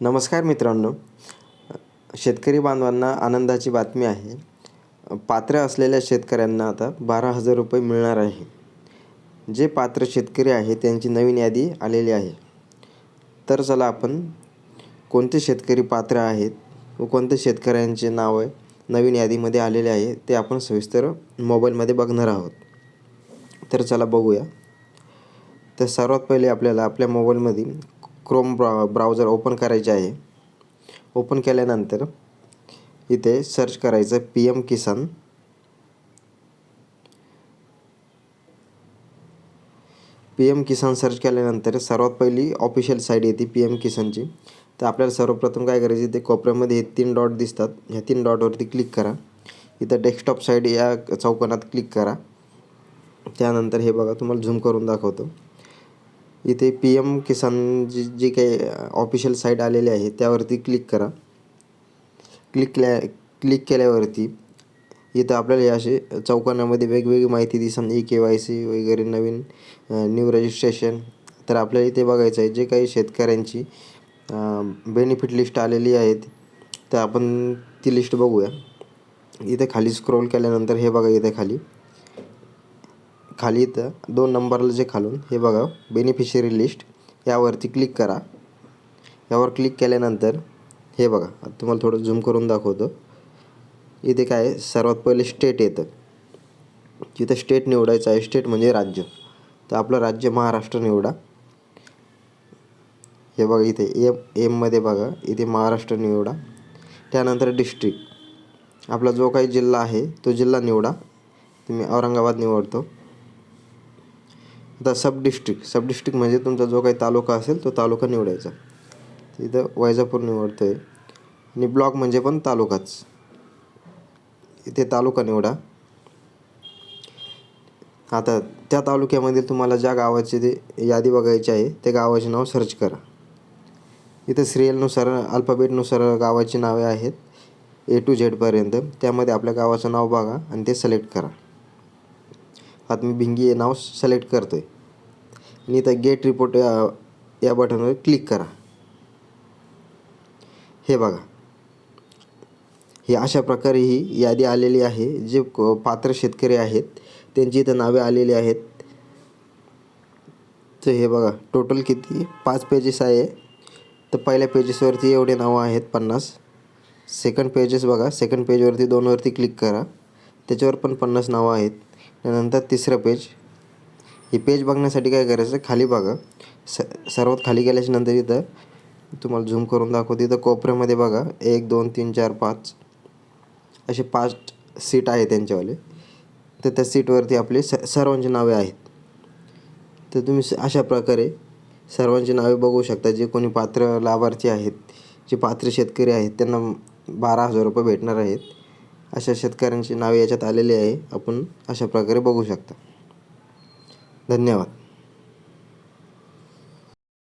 नमस्कार मित्रांनो. शेतकरी बांधवांना आनंदाची बातमी आहे. पात्र असलेल्या शेतकऱ्यांना आता बारा हजार रुपये मिळणार आहे. जे पात्र शेतकरी आहे त्यांची नवीन यादी आलेली आहे. तर चला आपण कोणते शेतकरी पात्र आहेत व कोणते शेतकऱ्यांचे नाव आहे नवीन यादीमध्ये आलेले आहे ते आपण सविस्तर मोबाईलमध्ये बघणार आहोत. तर चला बघूया. तर सर्वात पहिले आपल्याला आपल्या मोबाईलमध्ये क्रोम ब्रा ब्राउझर ओपन करायचे आहे. ओपन केल्यानंतर इथे सर्च करायचं P M Kisan P M Kisan search केल्यानंतर सर्वात पहिली ऑफिशियल साईट येते पी एम किसानची तर आपल्याला सर्वप्रथम काय करायचं इथे कोपऱ्यामध्ये हे तीन डॉट दिसतात. ह्या तीन डॉटवरती क्लिक करा. इथं डेस्कटॉप साईड या चौकोनात क्लिक करा. त्यानंतर हे बघा तुम्हाला झूम करून दाखवतो. इथे पी एम किसान जी जी काही ऑफिशियल साईट आलेली आहे त्यावरती क्लिक करा. क्लिक केल्या क्लिक केल्यावरती इथं आपल्याला हे असे चौकोनामध्ये वेगवेगळी माहिती दिसन ई के वाय सी वगैरे नवीन न्यू रजिस्ट्रेशन तर आपल्याला इथे बघायचं आहे जे काही शेतकऱ्यांची बेनिफिट लिस्ट आलेली आहेत तर आपण ती लिस्ट बघूया. इथे खाली स्क्रोल केल्यानंतर हे बघा इथे खाली. खाली इथं दोन नंबरला जे खालून हे बघा बेनिफिशियरी लिस्ट यावरती क्लिक करा. यावर क्लिक केल्यानंतर हे बघा आता तुम्हाला थोडं झूम करून दाखवतो. इथे काय आहे, सर्वात पहिले स्टेट येतं. जिथं स्टेट निवडायचं आहे स्टेट म्हणजे राज्य. तर आपलं राज्य महाराष्ट्र निवडा. हे बघा इथे एम एममध्ये बघा इथे महाराष्ट्र निवडा. त्यानंतर डिस्ट्रिक्ट आपला जो काही जिल्हा आहे तो जिल्हा निवडा. तुम्ही औरंगाबाद निवडतो. आता सब डिस्ट्रिक्ट. सब डिस्ट्रिक्ट म्हणजे तुमचा जो काही तालुका असेल तो तालुका निवडायचा. इथं वैजापूर निवडतो आहे आणि ब्लॉक म्हणजे पण तालुकाच. इथे तालुका निवडा. आता त्या तालुक्यामध्ये तुम्हाला ज्या गावाची ते यादी बघायची आहे त्या गावाचे नाव सर्च करा. इथं सिरियलनुसार अल्फाबेटनुसार गावाची नावे आहेत. ए टू झेडपर्यंत त्यामध्ये आपल्या गावाचं नाव बघा आणि ते सिलेक्ट करा. आता मी भिंगी हे नाव सिलेक्ट करतो आहे आणि इथं गेट रिपोर्ट या या बटनवर क्लिक करा. हे बघा. हे अशा प्रकारे ही यादी आलेली आहे. जे क- पात्र शेतकरी आहेत त्यांची इथं नावे आलेली आहेत. तर हे बघा टोटल किती? पाच पेजेस आहे. तर पहिल्या पेजेसवरती एवढे नावं आहेत पन्नास. सेकंड पेजेस बघा. सेकंड पेजवरती दोनवरती क्लिक करा. त्याच्यावर पण पन्नास नावं आहेत. त्यानंतर तिसरं पेज हे पेज बघण्यासाठी काय करायचं खाली बघा. स सर्वात खाली गेल्याच्यानंतर इथं तुम्हाला झूम करून दाखवतो. इथं कोपऱ्यामध्ये बघा. एक दोन तीन चार पाच असे पाच सीट आहे त्यांच्यावाले. तर त्या सीटवरती आपले स सर्वांची नावे आहेत. तर तुम्ही स- अशा प्रकारे सर्वांची नावे बघू शकता. जे कोणी पात्र लाभार्थी आहेत जे पात्र शेतकरी आहेत त्यांना बारा हजार रुपये भेटणार आहेत. अशा शेतकऱ्यांची नावे याच्यात आलेली आहे. आपण अशा प्रकारे बघू शकता. धन्यवाद.